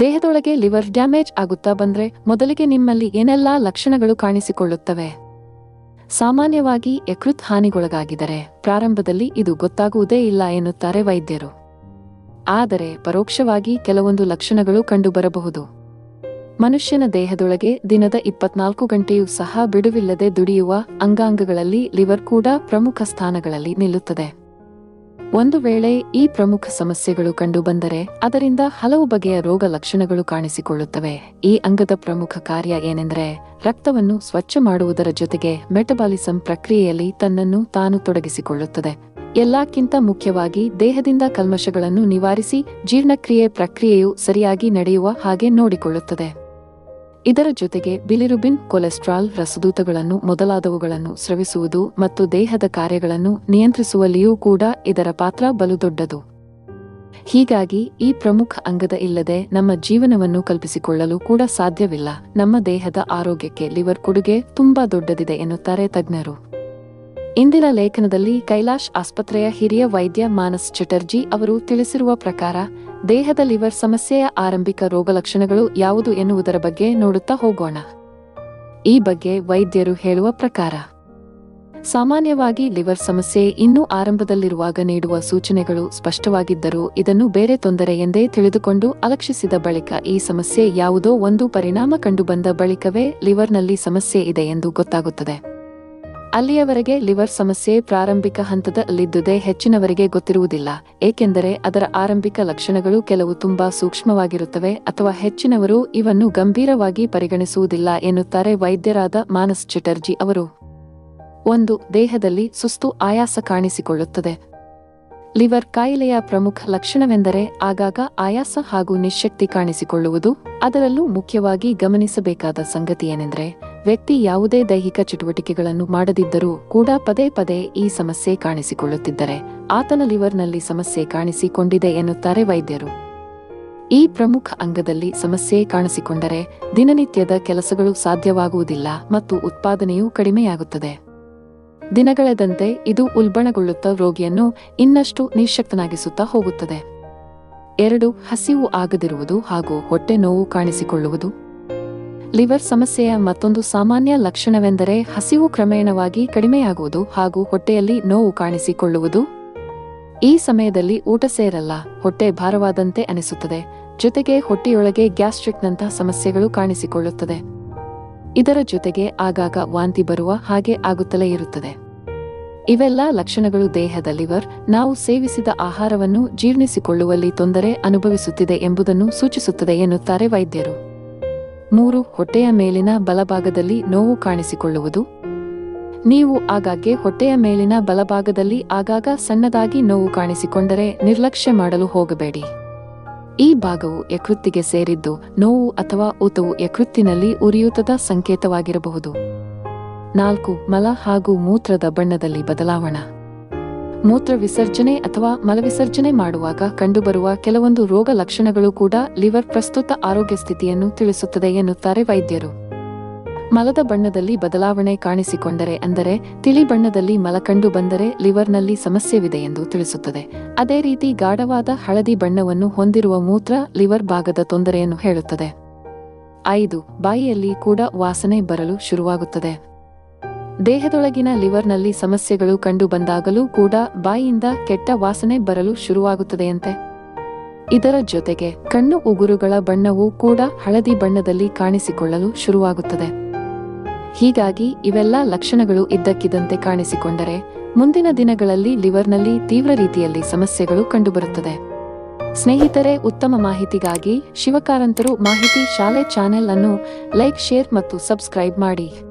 ದೇಹದೊಳಗೆ liver damage ಆಗುತ್ತಾ ಬಂದ್ರೆ ಮೊದಲಿಗೆ ನಿಮ್ಮಲ್ಲಿ ಏನೆಲ್ಲಾ ಲಕ್ಷಣಗಳು ಕಾಣಿಸಿಕೊಳ್ಳುತ್ತವೆ? ಸಾಮಾನ್ಯವಾಗಿ ಯಕೃತ್ ಹಾನಿಗೊಳಗಾಗಿದರೆ ಪ್ರಾರಂಭದಲ್ಲಿ ಇದು ಗೊತ್ತಾಗುವುದೇ ಇಲ್ಲ ಎನ್ನುತ್ತಾರೆ ವೈದ್ಯರು. ಆದರೆ ಪರೋಕ್ಷವಾಗಿ ಕೆಲವೊಂದು ಲಕ್ಷಣಗಳು ಕಂಡುಬರಬಹುದು. ಮನುಷ್ಯನ ದೇಹದೊಳಗೆ ದಿನದ ಇಪ್ಪತ್ನಾಲ್ಕು ಗಂಟೆಯೂ ಸಹ ಬಿಡುವಿಲ್ಲದೆ ದುಡಿಯುವ ಅಂಗಾಂಗಗಳಲ್ಲಿ ಲಿವರ್ ಕೂಡ ಪ್ರಮುಖ ಸ್ಥಾನಗಳಲ್ಲಿ ನಿಲ್ಲುತ್ತದೆ. ಒಂದು ವೇಳೆ ಈ ಪ್ರಮುಖ ಸಮಸ್ಯೆಗಳು ಕಂಡುಬಂದರೆ ಅದರಿಂದ ಹಲವು ಬಗೆಯ ರೋಗ ಲಕ್ಷಣಗಳು ಕಾಣಿಸಿಕೊಳ್ಳುತ್ತವೆ. ಈ ಅಂಗದ ಪ್ರಮುಖ ಕಾರ್ಯ ಏನೆಂದರೆ ರಕ್ತವನ್ನು ಸ್ವಚ್ಛ ಮಾಡುವುದರ ಜೊತೆಗೆ ಮೆಟಬಾಲಿಸಂ ಪ್ರಕ್ರಿಯೆಯಲ್ಲಿ ತನ್ನನ್ನು ತಾನು ತೊಡಗಿಸಿಕೊಳ್ಳುತ್ತದೆ. ಎಲ್ಲಕ್ಕಿಂತ ಮುಖ್ಯವಾಗಿ ದೇಹದಿಂದ ಕಲ್ಮಶಗಳನ್ನು ನಿವಾರಿಸಿ ಜೀರ್ಣಕ್ರಿಯೆ ಪ್ರಕ್ರಿಯೆಯು ಸರಿಯಾಗಿ ನಡೆಯುವ ಹಾಗೆ ನೋಡಿಕೊಳ್ಳುತ್ತದೆ. ಇದರ ಜೊತೆಗೆ ಬಿಲಿರುಬಿನ್ ಕೊಲೆಸ್ಟ್ರಾಲ್ ರಸದೂತಗಳನ್ನು ಮೊದಲಾದವುಗಳನ್ನು ಸ್ರವಿಸುವುದು ಮತ್ತು ದೇಹದ ಕಾರ್ಯಗಳನ್ನು ನಿಯಂತ್ರಿಸುವಲ್ಲಿಯೂ ಕೂಡ ಇದರ ಪಾತ್ರ ಬಲು ದೊಡ್ಡದು ಹೀಗಾಗಿ ಈ ಪ್ರಮುಖ ಅಂಗದ ಇಲ್ಲದೆ ನಮ್ಮ ಜೀವನವನ್ನು ಕಲ್ಪಿಸಿಕೊಳ್ಳಲು ಕೂಡ ಸಾಧ್ಯವಿಲ್ಲ. ನಮ್ಮ ದೇಹದ ಆರೋಗ್ಯಕ್ಕೆ ಲಿವರ್ ಕೊಡುಗೆ ತುಂಬಾ ದೊಡ್ಡದಿದೆ ಎನ್ನುತ್ತಾರೆ ತಜ್ಞರು. ಇಂದಿನ ಲೇಖನದಲ್ಲಿ ಕೈಲಾಶ್ ಆಸ್ಪತ್ರೆಯ ಹಿರಿಯ ವೈದ್ಯ ಮಾನಸ್ ಚಟರ್ಜಿ ಅವರು ತಿಳಿಸಿರುವ ಪ್ರಕಾರ ದೇಹದ ಲಿವರ್ ಸಮಸ್ಯೆಯ ಆರಂಭಿಕ ರೋಗಲಕ್ಷಣಗಳು ಯಾವುದು ಎನ್ನುವುದರ ಬಗ್ಗೆ ನೋಡುತ್ತಾ ಹೋಗೋಣ. ಈ ಬಗ್ಗೆ ವೈದ್ಯರು ಹೇಳುವ ಪ್ರಕಾರ, ಸಾಮಾನ್ಯವಾಗಿ ಲಿವರ್ ಸಮಸ್ಯೆ ಇನ್ನೂ ಆರಂಭದಲ್ಲಿರುವಾಗ ನೀಡುವ ಸೂಚನೆಗಳು ಸ್ಪಷ್ಟವಾಗಿದ್ದರೂ ಇದನ್ನು ಬೇರೆ ತೊಂದರೆ ಎಂದೇ ತಿಳಿದುಕೊಂಡು ಅಲಕ್ಷಿಸಿದ ಬಳಿಕ ಈ ಸಮಸ್ಯೆ ಯಾವುದೋ ಒಂದು ಪರಿಣಾಮ ಕಂಡುಬಂದ ಬಳಿಕವೇ ಲಿವರ್ನಲ್ಲಿ ಸಮಸ್ಯೆ ಇದೆ ಎಂದು ಗೊತ್ತಾಗುತ್ತದೆ. ಅಲ್ಲಿಯವರೆಗೆ ಲಿವರ್ ಸಮಸ್ಯೆ ಪ್ರಾರಂಭಿಕ ಹಂತದಲ್ಲಿದ್ದುದೇ ಹೆಚ್ಚಿನವರಿಗೆ ಗೊತ್ತಿರುವುದಿಲ್ಲ, ಏಕೆಂದರೆ ಅದರ ಆರಂಭಿಕ ಲಕ್ಷಣಗಳು ಕೆಲವು ತುಂಬಾ ಸೂಕ್ಷ್ಮವಾಗಿರುತ್ತವೆ ಅಥವಾ ಹೆಚ್ಚಿನವರು ಇವನ್ನು ಗಂಭೀರವಾಗಿ ಪರಿಗಣಿಸುವುದಿಲ್ಲ ಎನ್ನುತ್ತಾರೆ ವೈದ್ಯರಾದ ಮಾನಸ್ ಚಟರ್ಜಿ ಅವರು. ಒಂದು, ದೇಹದಲ್ಲಿ ಸುಸ್ತು ಆಯಾಸ ಕಾಣಿಸಿಕೊಳ್ಳುತ್ತದೆ. ಲಿವರ್ ಕಾಯಿಲೆಯ ಪ್ರಮುಖ ಲಕ್ಷಣವೆಂದರೆ ಆಗಾಗ ಆಯಾಸ ಹಾಗೂ ನಿಶಕ್ತಿ ಕಾಣಿಸಿಕೊಳ್ಳುವುದು, ಅದರಲ್ಲೂ ಮುಖ್ಯವಾಗಿ ಗಮನಿಸಬೇಕಾದ ಸಂಗತಿ ಏನೆಂದರೆ ವ್ಯಕ್ತಿ ಯಾವುದೇ ದೈಹಿಕ ಚಟುವಟಿಕೆಗಳನ್ನು ಮಾಡದಿದ್ದರೂ ಕೂಡ ಪದೇ ಪದೇ ಈ ಸಮಸ್ಯೆ ಕಾಣಿಸಿಕೊಳ್ಳುತ್ತಿದ್ದರೆ ಆತನ ಲಿವರ್ನಲ್ಲಿ ಸಮಸ್ಯೆ ಕಾಣಿಸಿಕೊಂಡಿದೆ ಎನ್ನುತ್ತಾರೆ ವೈದ್ಯರು. ಈ ಪ್ರಮುಖ ಅಂಗದಲ್ಲಿ ಸಮಸ್ಯೆ ಕಾಣಿಸಿಕೊಂಡರೆ ದಿನನಿತ್ಯದ ಕೆಲಸಗಳು ಸಾಧ್ಯವಾಗುವುದಿಲ್ಲ ಮತ್ತು ಉತ್ಪಾದನೆಯೂ ಕಡಿಮೆಯಾಗುತ್ತದೆ. ದಿನಗಳೆದಂತೆ ಇದು ಉಲ್ಬಣಗೊಳ್ಳುತ್ತಾ ರೋಗಿಯನ್ನು ಇನ್ನಷ್ಟು ನಿಶಕ್ತನಾಗಿಸುತ್ತಾ ಹೋಗುತ್ತದೆ. ಎರಡು, ಹಸಿವು ಆಗದಿರುವುದು ಹಾಗೂ ಹೊಟ್ಟೆ ನೋವು ಕಾಣಿಸಿಕೊಳ್ಳುವುದು. ಲಿವರ್ ಸಮಸ್ಯೆಯ ಮತ್ತೊಂದು ಸಾಮಾನ್ಯ ಲಕ್ಷಣವೆಂದರೆ ಹಸಿವು ಕ್ರಮೇಣವಾಗಿ ಕಡಿಮೆಯಾಗುವುದು ಹಾಗೂ ಹೊಟ್ಟೆಯಲ್ಲಿ ನೋವು ಕಾಣಿಸಿಕೊಳ್ಳುವುದು. ಈ ಸಮಯದಲ್ಲಿ ಊಟ ಸೇರಲ್ಲ, ಹೊಟ್ಟೆ ಭಾರವಾದಂತೆ ಅನಿಸುತ್ತದೆ, ಜೊತೆಗೆ ಹೊಟ್ಟೆಯೊಳಗೆ ಗ್ಯಾಸ್ಟ್ರಿಕ್ನಂತಹ ಸಮಸ್ಯೆಗಳು ಕಾಣಿಸಿಕೊಳ್ಳುತ್ತದೆ. ಇದರ ಜೊತೆಗೆ ಆಗಾಗ ವಾಂತಿ ಬರುವ ಹಾಗೆ ಆಗುತ್ತಲೇ ಇರುತ್ತದೆ. ಇವೆಲ್ಲ ಲಕ್ಷಣಗಳು ದೇಹದ ಲಿವರ್, ನಾವು ಸೇವಿಸಿದ ಆಹಾರವನ್ನು ಜೀರ್ಣಿಸಿಕೊಳ್ಳುವಲ್ಲಿ ತೊಂದರೆ ಅನುಭವಿಸುತ್ತಿದೆ ಎಂಬುದನ್ನು ಸೂಚಿಸುತ್ತದೆ ಎನ್ನುತ್ತಾರೆ ವೈದ್ಯರು. ಮೂರು ಹೊಟ್ಟೆಯ ಮೇಲಿನ ಬಲಭಾಗದಲ್ಲಿ ನೋವು ಕಾಣಿಸಿಕೊಳ್ಳುವುದು. ನೀವು ಆಗಾಗ್ಗೆ ಹೊಟ್ಟೆಯ ಮೇಲಿನ ಬಲಭಾಗದಲ್ಲಿ ಆಗಾಗ ಸಣ್ಣದಾಗಿ ನೋವು ಕಾಣಿಸಿಕೊಂಡರೆ ನಿರ್ಲಕ್ಷ್ಯ ಮಾಡಲು ಹೋಗಬೇಡಿ. ಈ ಭಾಗವು ಯಕೃತ್ತಿಗೆ ಸೇರಿದ್ದು ನೋವು ಅಥವಾ ಊತವು ಯಕೃತ್ತಿನಲ್ಲಿ ಉರಿಯೂತದ ಸಂಕೇತವಾಗಿರಬಹುದು. ನಾಲ್ಕು ಮಲ ಹಾಗೂ ಮೂತ್ರದ ಬಣ್ಣದಲ್ಲಿ ಬದಲಾವಣೆ. ಮೂತ್ರ ವಿಸರ್ಜನೆ ಅಥವಾ ಮಲವಿಸರ್ಜನೆ ಮಾಡುವಾಗ ಕಂಡುಬರುವ ಕೆಲವೊಂದು ರೋಗ ಲಕ್ಷಣಗಳು ಕೂಡ ಲಿವರ್ ಪ್ರಸ್ತುತ ಆರೋಗ್ಯ ಸ್ಥಿತಿಯನ್ನು ತಿಳಿಸುತ್ತದೆ ಎನ್ನುತ್ತಾರೆ ವೈದ್ಯರು. ಮಲದ ಬಣ್ಣದಲ್ಲಿ ಬದಲಾವಣೆ ಕಾಣಿಸಿಕೊಂಡರೆ ಅಂದರೆ ತಿಳಿ ಬಣ್ಣದಲ್ಲಿ ಮಲ ಕಂಡು ಬಂದರೆ ಲಿವರ್ನಲ್ಲಿ ಸಮಸ್ಯೆವಿದೆ ಎಂದು ತಿಳಿಸುತ್ತದೆ. ಅದೇ ರೀತಿ ಗಾಢವಾದ ಹಳದಿ ಬಣ್ಣವನ್ನು ಹೊಂದಿರುವ ಮೂತ್ರ ಲಿವರ್ ಭಾಗದ ತೊಂದರೆಯನ್ನು ಹೇಳುತ್ತದೆ. ಐದು, ಬಾಯಿಯಲ್ಲಿ ಕೂಡ ವಾಸನೆ ಬರಲು ಶುರುವಾಗುತ್ತದೆ. ದೇಹದೊಳಗಿನ ಲಿವರ್ನಲ್ಲಿ ಸಮಸ್ಯೆಗಳು ಕಂಡು ಬಂದಾಗಲೂ ಕೂಡ ಬಾಯಿಯಿಂದ ಕೆಟ್ಟ ವಾಸನೆ ಬರಲು ಶುರುವಾಗುತ್ತದೆಯಂತೆ. ಇದರ ಜೊತೆಗೆ ಕಣ್ಣು ಉಗುರುಗಳ ಬಣ್ಣವೂ ಕೂಡ ಹಳದಿ ಬಣ್ಣದಲ್ಲಿ ಕಾಣಿಸಿಕೊಳ್ಳಲು ಶುರುವಾಗುತ್ತದೆ. ಹೀಗಾಗಿ ಇವೆಲ್ಲ ಲಕ್ಷಣಗಳು ಇದ್ದಕ್ಕಿದ್ದಂತೆ ಕಾಣಿಸಿಕೊಂಡರೆ ಮುಂದಿನ ದಿನಗಳಲ್ಲಿ ಲಿವರ್ನಲ್ಲಿ ತೀವ್ರ ರೀತಿಯಲ್ಲಿ ಸಮಸ್ಯೆಗಳು ಕಂಡುಬರುತ್ತದೆ. ಸ್ನೇಹಿತರೆ, ಉತ್ತಮ ಮಾಹಿತಿಗಾಗಿ ಶಿವಕಾರಂತರು ಮಾಹಿತಿ ಶಾಲೆ ಚಾನೆಲ್ ಅನ್ನು ಲೈಕ್, ಶೇರ್ ಮತ್ತು ಸಬ್ಸ್ಕ್ರೈಬ್ ಮಾಡಿ.